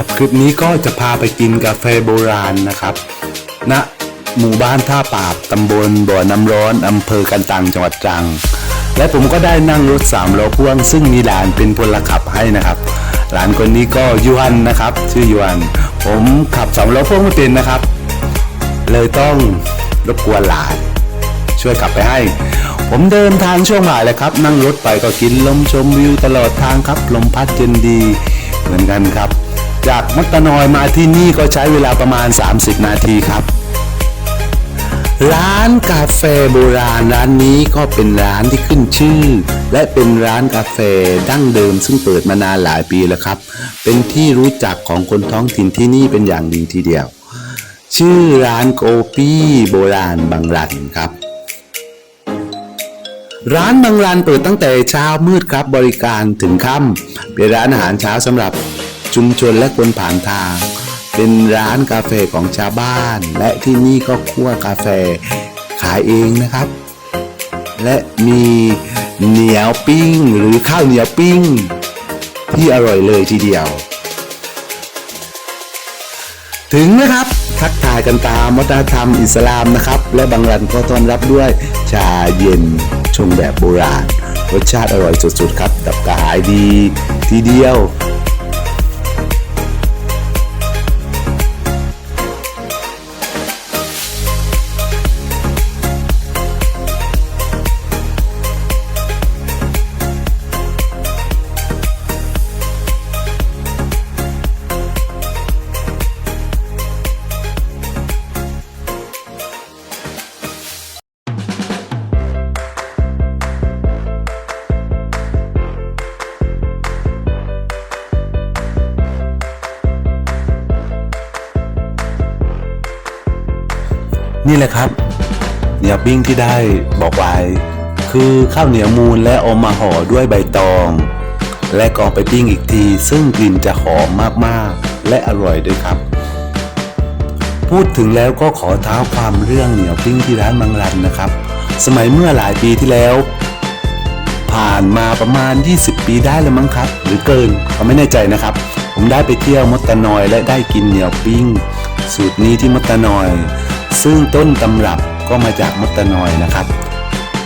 ครับ คลิปนี้ก็จะพาไปกินกาแฟโบราณนะครับณหมู่บ้านท่าปาบตำบลบ่อน้ำร้อนอำเภอกันตังจังหวัดตรัง และผมก็ได้นั่งรถสามล้อพ่วง ซึ่งมีหลานเป็นพลขับให้นะครับ หลานคนนี้ก็ยวนนะครับ ชื่อยวนผมขับสามล้อพ่วงไม่เป็นนะครับ เลยต้องรบกวนหลาน ช่วยขับไปให้ ผมเดินทางช่วงบ่ายเลยครับ นั่งรถไปก็กินลมชมวิวตลอดทางครับ ลมพัดเย็นดีเหมือนกันครับ จากมัตตนอยมาที่นี่ก็ใช้เวลาประมาณ 30 นาทีครับ ร้านกาแฟโบราณร้านนี้ก็เป็นร้านที่ขึ้นชื่อ และเป็นร้านกาแฟดั้งเดิม ซึ่งเปิดมานานหลายปีแล้วครับ เป็นที่รู้จักของคนท้องถิ่นที่นี่เป็นอย่างดีทีเดียว ชื่อร้านโกปี้โบราณบางรันครับร้านบางรันเปิดตั้งแต่เช้ามืดครับบริการถึงค่ำเป็นร้านอาหารเช้าสำหรับ ชุมชนและคนผ่านทาง เป็นร้านกาแฟของชาวบ้าน และที่นี่ก็คั่วกาแฟขายเองนะครับ และมีเหนียวปิ้งหรือข้าวเหนียวปิ้ง ที่อร่อยเลยทีเดียว ถึงนะครับทักทายกันตามวัฒนธรรมอิสลามนะครับ และบางรันก็ต้อนรับด้วยชาเย็นชงแบบโบราณ รสชาติอร่อยสุดๆครับ ดับกระหายดี ทีเดียว นี่แหละครับเหนียวปิ้งที่ได้บอกไว้ คือข้าวเหนียวมูนและอามาห่อด้วยใบตอง และกอาไปปิ้งอีกที ซึ่งกลิ่นจะหอมมากๆ และอร่อยด้วยครับ พูดถึงแล้วก็ขอเท้าความเรื่องเหนียวปิ้งที่ร้านมังรันนะครับ สมัยเมื่อหลายปีที่แล้ว ผ่านมาประมาณ 20 ปีได้แล้วมั้งครับ หรือเกินเขาไม่แน่ใจนะครับ ผมได้ไปเที่ยวมดตะนอยและได้กินเหนียวปิ้ง สูตรนี้ที่มดตะนอย ซึ่งต้นตำรับก็มาจากมดตะนอยนะครับ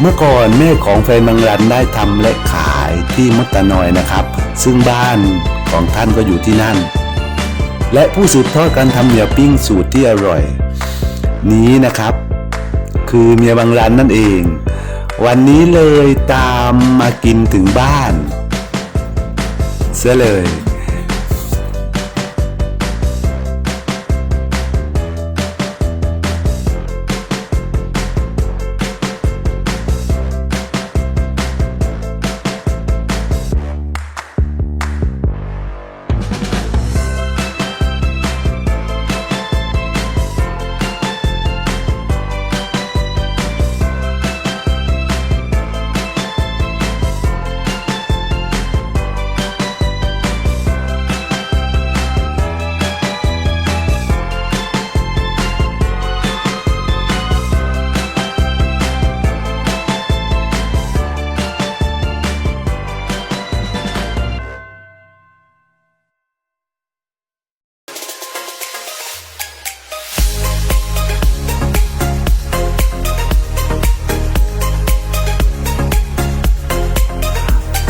เมื่อก่อนแม่ของแฟนบางรันได้ทำและขายที่มดตะนอยนะครับ ซึ่งบ้านของท่านก็อยู่ที่นั่น และผู้สืบทอดการทำเหนียปิ้งสูตรที่อร่อย นี้นะครับ คือเมียบางรันนั่นเอง วันนี้เลยตามมากินถึงบ้าน เสียเลย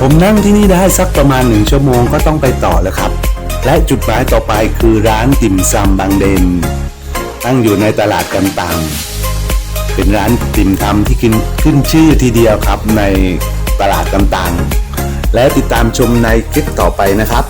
ผมนั่งที่นี่ได้สักประมาณหนึ่งชั่วโมงก็ต้องไปต่อแล้วครับ และจุดหมายต่อไปคือร้านติ่มซำบางเดน ตั้งอยู่ในตลาดกันตังเป็นร้านติ่มทำที่กินขึ้นชื่อทีเดียวครับในตลาดกันตังและติดตามชมในคลิปต่อไปนะครับ